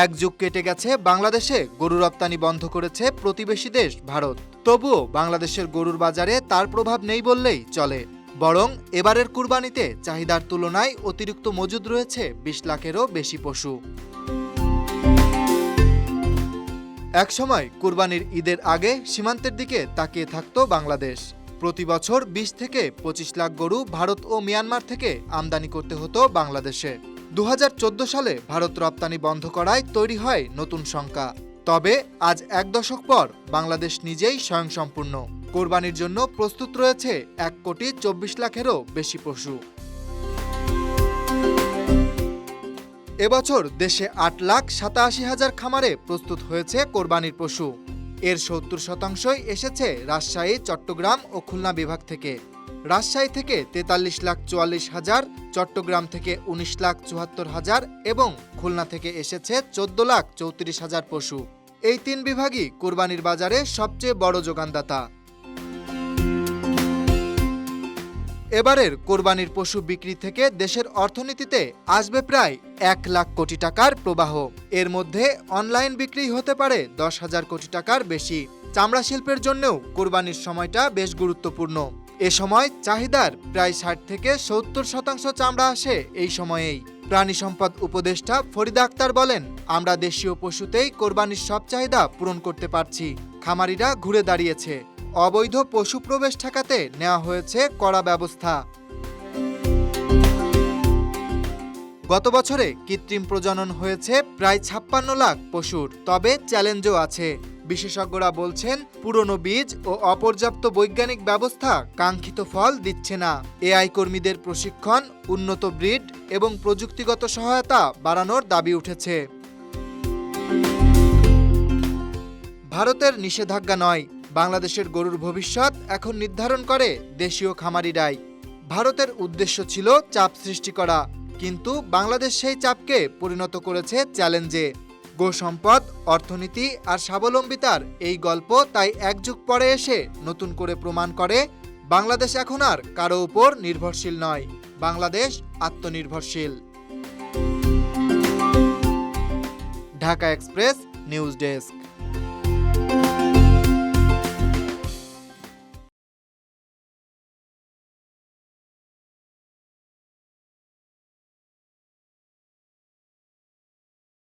এক যুগ কেটে গেছে, বাংলাদেশে গরু রপ্তানি বন্ধ করেছে প্রতিবেশী দেশ ভারত। তবুও বাংলাদেশের গরুর বাজারে তার প্রভাব নেই বললেই চলে। বরং এবারের কুরবানিতে চাহিদার তুলনায় অতিরিক্ত মজুদ রয়েছে বিশ লাখেরও বেশি পশু। একসময় কুরবানির ঈদের আগে সীমান্তের দিকে তাকিয়ে থাকত বাংলাদেশ। প্রতি বছর বিশ থেকে পঁচিশ লাখ গরু ভারত ও মিয়ানমার থেকে আমদানি করতে হতো বাংলাদেশে। দু হাজার চোদ্দ সালে ভারত রপ্তানি বন্ধ করায় তৈরি হয় নতুন শঙ্কা তবে আজ এক দশক পর বাংলাদেশ নিজেই স্বয়ংসম্পূর্ণ। কোরবানির জন্য প্রস্তুত রয়েছে এক কোটি চব্বিশ লাখেরও বেশি পশু। এবছর দেশে আট লাখ সাতাশি হাজার খামারে প্রস্তুত হয়েছে কোরবানির পশু। এর সত্তর শতাংশই এসেছে রাজশাহী, চট্টগ্রাম ও খুলনা বিভাগ থেকে। রাজশাহী থেকে তেতাল্লিশ লাখ চুয়াল্লিশ হাজার, চট্টগ্রাম থেকে উনিশ লাখ চুয়াত্তর হাজার এবং খুলনা থেকে এসেছে চোদ্দ লাখ চৌত্রিশ হাজার পশু। এই তিন বিভাগই কোরবানির বাজারে সবচেয়ে বড় যোগানদাতা। এবারের কোরবানির পশু বিক্রি থেকে দেশের অর্থনীতিতে আসবে প্রায় এক লাখ কোটি টাকার প্রবাহ। এর মধ্যে অনলাইন বিক্রি হতে পারে দশ হাজার কোটি টাকার বেশি। চামড়া শিল্পের জন্যও কোরবানির সময়টা বেশ গুরুত্বপূর্ণ। এ সময় চাহিদার প্রায় ষাট থেকে সত্তর শতাংশ চামড়া আসে এই সময়েই। প্রাণী সম্পদ উপদেষ্টা ফরিদা আক্তার বলেন, আমরা দেশীয় পশুতেই কোরবানির সব চাহিদা পূরণ করতে পারছি। খামারিরা ঘুরে দাঁড়িয়েছে। অবৈধ পশু প্রবেশ ঠেকাতে নেওয়া হয়েছে কড়া ব্যবস্থা। গত বছরে কৃত্রিম প্রজনন হয়েছে প্রায় ছাপ্পান্ন লাখ পশুর, তবে চ্যালেঞ্জও আছে। বিশেষজ্ঞরা বলছেন, পুরনো বীজ ও অপর্যাপ্ত বৈজ্ঞানিক ব্যবস্থা কাঙ্ক্ষিত ফল দিচ্ছে না। এআই কর্মীদের প্রশিক্ষণ, উন্নত ব্রিড এবং প্রযুক্তিগত সহায়তা বাড়ানোর দাবি উঠেছে। ভারতের নিষেধাজ্ঞা নয় বাংলাদেশের গরুর ভবিষ্যৎ এখন নির্ধারণ করে দেশীয় খামারিরাই। ভারতের উদ্দেশ্য ছিল চাপ সৃষ্টি করা, কিন্তু বাংলাদেশ সেই চাপকে পরিণত করেছে চ্যালেঞ্জে। গো সম্পদ, অর্থনীতি আর স্বাবলম্বিতার এই গল্প তাই এক যুগ পরে এসে নতুন করে প্রমাণ করে, বাংলাদেশ এখন আর কারও উপর নির্ভরশীল নয়, বাংলাদেশ আত্মনির্ভরশীল। Dhaka Express, news desk.